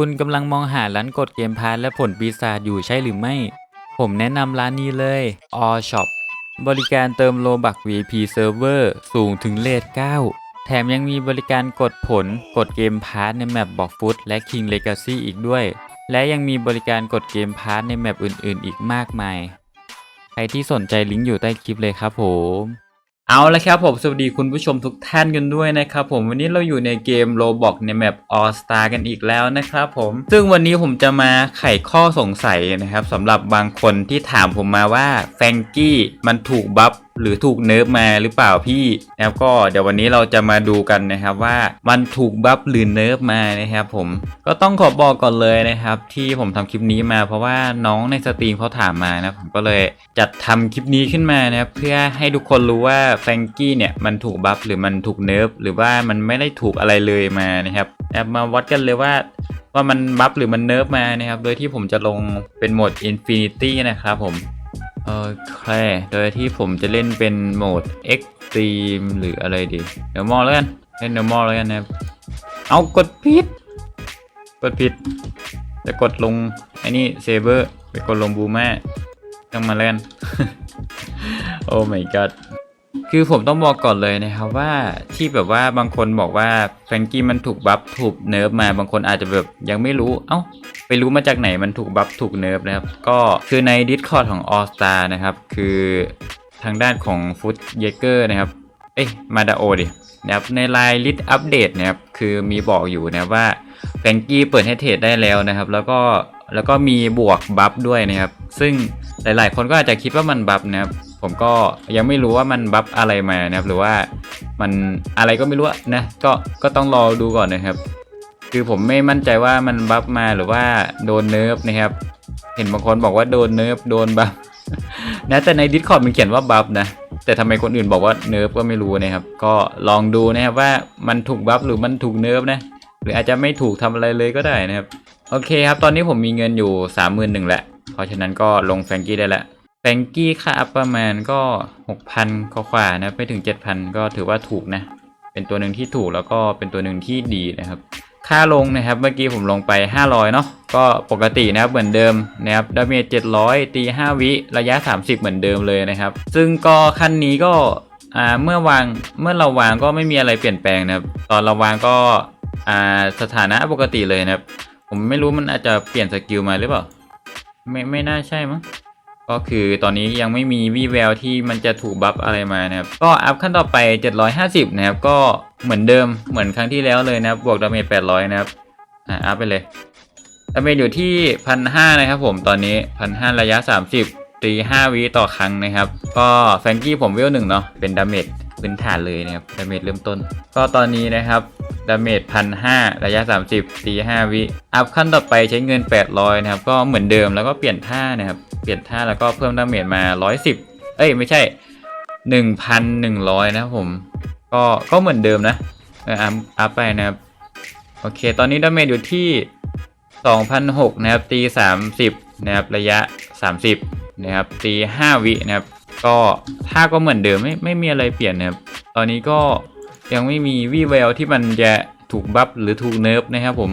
คุณกำลังมองหาร้านกดเกมพาร์และผลปีศาจอยู่ใช่หรือไม่ ผมแนะนำร้านนี้เลย All Shop บริการเติมโลบัก VIP Server สูงถึงเลท9 แถมยังมีบริการกดผล กดเกมพาร์ในแมปบอกฟุตและ King Legacy อีกด้วย และยังมีบริการกดเกมพาร์ในแมปอื่นๆ อีกมากมาย ใครที่สนใจลิงก์อยู่ใต้คลิปเลยครับผม เอาละครับผมสวัสดีคุณผู้ชมทุกท่านกันด้วยนะครับผมวันนี้เราอยู่ในเกม Roblox ในแมป All Star กันอีกแล้วนะครับผม ซึ่งวันนี้ผมจะมาไขข้อสงสัยนะครับสำหรับบางคนที่ถามผมมาว่าแฟงกี้มันถูกบัฟ หรือถูกเนิร์ฟมาหรือเปล่าพี่แล้วก็เดี๋ยววันนี้เราจะมาดูกันนะครับว่ามันถูกบัฟหรือเนิร์ฟมานะครับผมก็ต้องขอบอกก่อนเลยนะครับ ที่ผมทำคลิปนี้มาเพราะว่าน้องในสตรีมเขาถามมานะผมก็เลยจัดทำคลิปนี้ขึ้นมานะครับเพื่อให้ทุกคนรู้ว่าแฟงกี้เนี่ยมันถูกบัฟหรือมันถูกเนิร์ฟหรือว่ามันไม่ได้ถูกอะไรเลยมานะครับแล้วมาวัดกันเลยว่าว่ามันบัฟหรือมันเนิร์ฟมานะครับ โดยที่ผมจะลงเป็นโหมด Infinity นะครับผม โอเค โดยที่ผมจะเล่นเป็นโหมด Extreme หรืออะไรดี เดี๋ยวมอแล้วกัน เล่นเดี๋ยวมอแล้วกันนะครับเอากดผิด กดผิด จะกดลงไอ้นี่เซเบอร์ ไปกดลงบูแม่ต้องมาเล่นโอ้ my god คือผมต้องบอกก่อนเลยนะครับว่าที่แบบว่าบางคนบอกว่าแฟงกี้มันถูกบัฟถูกเนิร์ฟมาบางคนอาจจะแบบยังไม่รู้ เอ้า ไปรู้มาจากไหนมันถูกบัฟถูกเนิร์ฟนะครับ ก็คือใน Discord ของ All Star นะครับ คือทางด้านของฟุตเยเกอร์นะครับ เอ้ยมาดาโอดินะครับในไลน์ลิสอัปเดตนะครับคือมีบอกอยู่นะว่าแฟงกี้เปิดให้เทรดได้แล้วนะครับ แล้วก็แล้วก็มีบวกบัฟด้วยนะครับ ซึ่งหลายๆ คนก็อาจจะคิดว่ามันบัฟนะครับ ผมก็ยังไม่รู้ว่ามันบัฟอะไรมานะครับหรือว่ามันอะไรก็ไม่รู้นะก็ก็ต้องรอดูก่อนนะครับ คือผมไม่มั่นใจว่ามันบัฟมาหรือว่าโดนเนิร์ฟนะครับ เห็นบางคนบอกว่าโดนเนิร์ฟโดนบัฟนะแต่ใน Discord มันเขียนว่าบัฟนะแต่ทำไมคนอื่นบอกว่าเนิร์ฟก็ไม่รู้นะครับ ก็ลองดูนะครับว่ามันถูกบัฟหรือมันถูกเนิร์ฟนะหรืออาจจะไม่ถูกทำอะไรเลยก็ได้นะครับ โอเคครับ ตอนนี้ผมมีเงินอยู่สามหมื่นหนึ่งแล้ว เพราะฉะนั้นก็ลงแฟงกี้ได้แล้ว แฟรงกี้ค่าอัพประมาณก็หกพันกว่าๆนะไม่ถึงเจ็ดพันก็ถือว่าถูกนะ เป็นตัวหนึ่งที่ถูกแล้วก็เป็นตัวหนึ่งที่ดีนะครับ ค่าลงนะครับเมื่อกี้ผมลงไป 500 เนาะก็ปกตินะครับเหมือนเดิมนะครับดาเมจ700 ตี 5 วิระยะ 30 เหมือนเดิมเลยนะครับ ซึ่งก็ขั้นนี้ก็เมื่อวางเมื่อเราวางก็ไม่มีอะไรเปลี่ยนแปลงนะครับ ตอนเราวางก็สถานะปกติเลยนะครับ ผมไม่รู้มันอาจจะเปลี่ยนสกิลมาหรือเปล่าไม่ไม่น่าใช่มั้ง ก็คือตอนนี้ยังไม่มีวี่แววที่มันจะถูกบัฟอะไรมานะครับ ก็อัพขั้นต่อไป 750 นะครับ ก็เหมือนเดิมเหมือนครั้งที่แล้วเลยนะครับ บวกดาเมจ800 นะครับ อ่าอัพไปเลยดาเมจอยู่ที่ 1,500 นะครับผมตอนนี้ 1,500 ระยะ 30 ตี 5 วิต่อครั้งนะครับ ก็แฟงกี้ผมเวลหนึ่งเนาะเป็นดาเมจพื้นฐานเลยนะครับดาเมจเริ่มต้น ก็ตอนนี้นะครับดาเมจ1,500ระยะ 30ตี5วิ อัพขั้นต่อไปใช้เงิน 800 นะครับ ก็เหมือนเดิมแล้วก็เปลี่ยนท่านะครับ เปลี่ยนท่าแล้วก็เพิ่มดาเมจมา 110 เอ้ยไม่ใช่ 1,100 นะครับผม ก็ก็เหมือนเดิมนะเอออัพอัพไปนะครับ โอเค ตอนนี้ดาเมจอยู่ที่ 2,006 นะครับ ตี 30 นะครับ ระยะ 30 นะครับ ตี 5 วินะครับ ก็ท่าก็เหมือนเดิมไม่ไม่มีอะไรเปลี่ยนนะครับ ตอนนี้ก็ยังไม่มีวี่แววที่มันจะถูกบัฟหรือถูกเนิร์ฟนะครับผม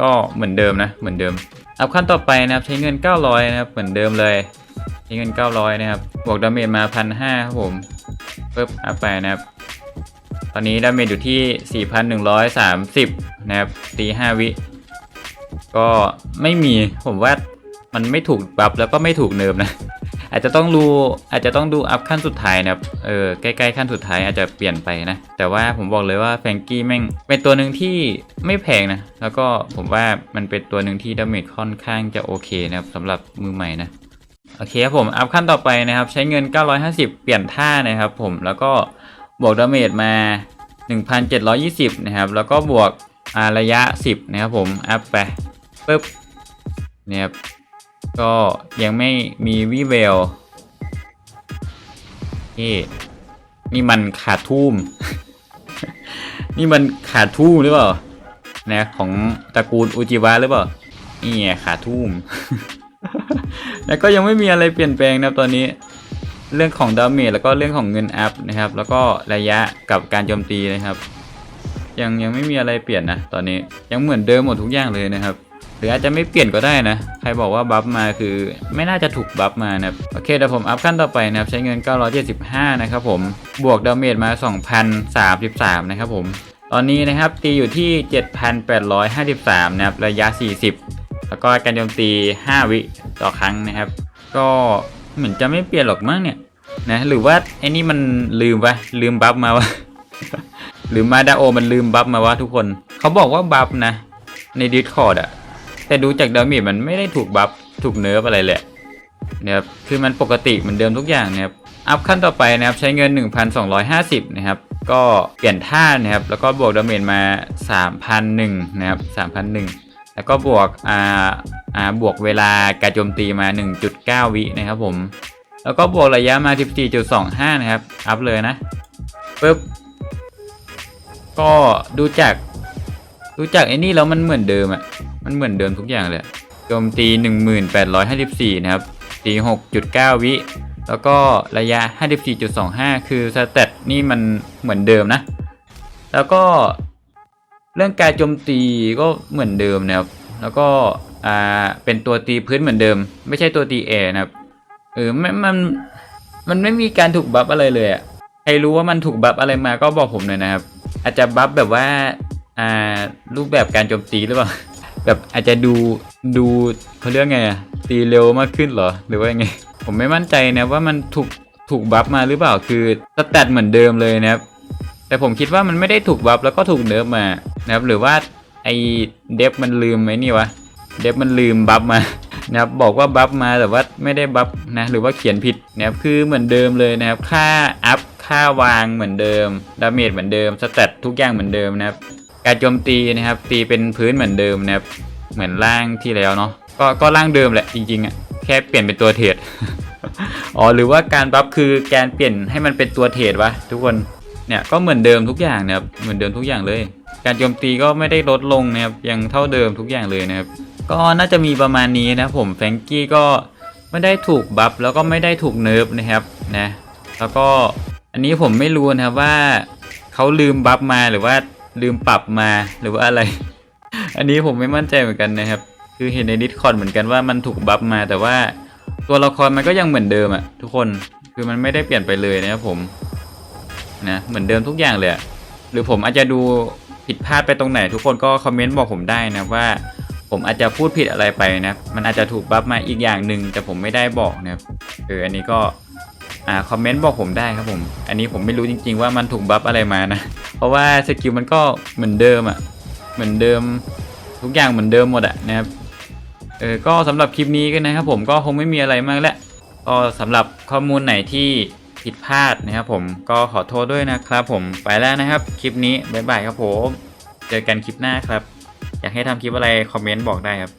ก็เหมือนเดิมนะ เหมือนเดิม อัพขั้นต่อไปนะครับใช้เงิน 900 นะครับเหมือนเดิมเลยใช้เงิน 900 นะครับบวกดาเมจมา 1,500 ครับผมปึ๊บอัพไปนะครับ ตอนนี้ดาเมจอยู่ที่ 4,130 นะครับตี5วิ ก็ไม่มีผมว่ามันไม่ถูกปรับแล้วก็ไม่ถูกเนิร์ฟนะ อาจจะต้องดูอาจจะต้องดูอัพขั้นสุดท้ายนะครับเออใกล้ๆขั้นสุดท้ายอาจจะเปลี่ยนไปนะ แต่ว่าผมบอกเลยว่าแฟงกี้แม่งเป็นตัวหนึ่งที่ไม่แพงนะ แล้วก็ผมว่ามันเป็นตัวหนึ่งที่ดาเมจค่อนข้างจะโอเคนะครับสำหรับมือใหม่นะโอเคครับผมอัพขั้นต่อไปนะครับ ใช้เงิน 950 เปลี่ยนท่านะครับ ผมแล้วก็บวกดาเมจมา 1,720 นะครับ แล้วก็บวกอาระยะ 10 นะครับผม อัพไปปึ๊บเนี่ยครับ ก็ยังไม่มีวิเวลนี่นี่มันขาดทุ่ม นี่มันขาดทุ่มหรือเปล่า นะ ของตระกูลอุจิวะหรือเปล่า นี่ไงขาดทุ่ม แล้วก็ยังไม่มีอะไรเปลี่ยนแปลงนะครับตอนนี้ เรื่องของดาเมจแล้วก็เรื่องของเงินอัพนะครับ แล้วก็ระยะกับการโจมตีนะครับ ยังยังไม่มีอะไรเปลี่ยนนะตอนนี้ ยังเหมือนเดิมหมดทุกอย่างเลยนะครับ รืออาจจะไม่เปลี่ยนก็ได้นะ ใครบอกว่าบัฟมาคือไม่น่าจะถูกบัฟมานะครับ โอเคเดี๋ยวผมอัพขั้นต่อไปนะครับ ใช้เงิน 975 นะครับผม บวกดาเมจมา 2,033 นะครับผม ตอนนี้นะครับตีอยู่ที่ 7,853 นะครับ ระยะ 40 แล้วก็การโจมตี 5 วิต่อครั้งนะครับ ก็เหมือนจะไม่เปลี่ยนหรอกมั้งเนี่ยนะ หรือว่าไอ้นี่มันลืมวะลืมบัฟมาวะหรือมาดาโอมันลืมบัฟมาวะทุกคน เขาบอกว่าบัฟนะ ใน Discord อะ แต่ดูจากดาเมจมันไม่ได้ถูกบัฟถูกเนิร์ฟอะไรเลยนะครับคือมันปกติเหมือนเดิมทุกอย่างนะครับอัพขั้นต่อไปนะครับใช้เงิน 1,250นะครับก็เปลี่ยนท่านะครับแล้วก็บวกดาเมจมา 3,001นะครับ3,001แล้วก็บวกอ่าอ่าบวกเวลาการโจมตีมา 1.9 วินะครับผม แล้วก็บวกระยะมา 14.25 นะครับ อัพเลยนะปึ๊บก็ดูจากดูจากไอ้นี่แล้วมันเหมือนเดิมอะ มันเหมือนเดิมทุกอย่างเลยโจมตี 1854 นะครับตี6.9 วิ แล้วก็ระยะ 54.25 คือสเตตนี่มันเหมือนเดิมนะ แล้วก็เรื่องการโจมตีก็เหมือนเดิมนะครับ แล้วก็อ่าเป็นตัวตีพื้นเหมือนเดิม ไม่ใช่ตัวตีแอร์นะครับเออไม่มันมันไม่มีการถูกบัฟอะไรเลยอะใครรู้ว่ามันถูกบัฟอะไรมาก็บอกผมหน่อยนะครับ อาจจะบัฟแบบว่าอ่ารูปแบบการโจมตีหรือเปล่า แบบอาจจะดูดูเขาเรียกไงอะตีเร็วมากขึ้นเหรอ หรือว่าไง ผมไม่มั่นใจนะว่ามันถูกถูกบัฟมาหรือเปล่าคือสแตทเหมือนเดิมเลยนะครับ แต่ผมคิดว่ามันไม่ได้ถูกบัฟแล้วก็ถูกเนิร์ฟมานะครับ หรือว่าไอเดฟมันลืมไหมนี่วะเดฟมันลืมบัฟมานะครับบอกว่าบัฟมาแต่ว่าไม่ได้บัฟนะหรือว่าเขียนผิดนะครับคือเหมือนเดิมเลยนะครับ ค่าอัพค่าวางเหมือนเดิมดาเมจเหมือนเดิมสแตททุกอย่างเหมือนเดิมนะครับ การโจมตีนะครับ ตีเป็นพื้นเหมือนเดิมนะครับ เหมือนร่างที่แล้วเนาะก็ก็ร่างเดิมแหละจริงๆอะ่ะแค่เปลี่ยนเป็นตัวเทรดอ๋อหรือว่าการบัฟคือการเปลี่ยนให้มันเป็นตัวเทรดวะทุกคนเนี่ยก็เหมือนเดิมทุกอย่างนะครับเหมือนเดิมทุกอย่างเลย การโจมตีก็ไม่ได้ลดลงนะครับยังเท่าเดิมทุกอย่างเลยนะครับ ก็น่าจะมีประมาณนี้นะผมแฟงกี้ก็ไม่ได้ถูกบัฟแล้วก็ไม่ได้ถูกเนิร์ฟนะครับนะแล้วก็อันนี้ผมไม่รู้นะครับว่าเขาลืมบัฟมาหรือว่า ลืมปรับมาหรือว่าอะไร อันนี้ผมไม่มั่นใจเหมือนกันนะครับ คือเห็นในดิสคอ r d เหมือนกันว่ามันถูกบัฟมา แต่ว่าตัวละครมันก็ยังเหมือนเดิมอะทุกคนคือมันไม่ได้เปลี่ยนไปเลยนะครับผมนะเหมือนเดิมทุกอย่างเลยหรือผมอาจจะดูผิดพลาดไปตรงไหน ทุกคนก็คอมเมนต์บอกผมได้นะว่า ผมอาจจะพูดผิดอะไรไปนะมันอาจจะถูกบัฟมาอีกอย่างหนึ่งแต่ผมไม่ได้บอกนะครับเอออันนี้ก็ อ่าคอมเมนต์บอกผมได้ครับผม อันนี้ผมไม่รู้จริง ๆ ว่ามันถูกบัฟอะไรมานะ เพราะว่าสกิลมันก็เหมือนเดิมอะ่ะ เหมือนเดิม ทุกอย่างเหมือนเดิมหมดอะนะครับ เออ ก็สำหรับคลิปนี้กันนะครับผมก็คงไม่มีอะไรมากแล้วก็สำหรับข้อมูลไหนที่ผิดพลาดนะครับผม ก็ขอโทษด้วยนะครับผม ไปแล้วนะครับ คลิปนี้บ๊ายบายครับผม เจอกันคลิปหน้าครับ อยากให้ทำคลิปอะไรคอมเมนต์บอกได้ครับ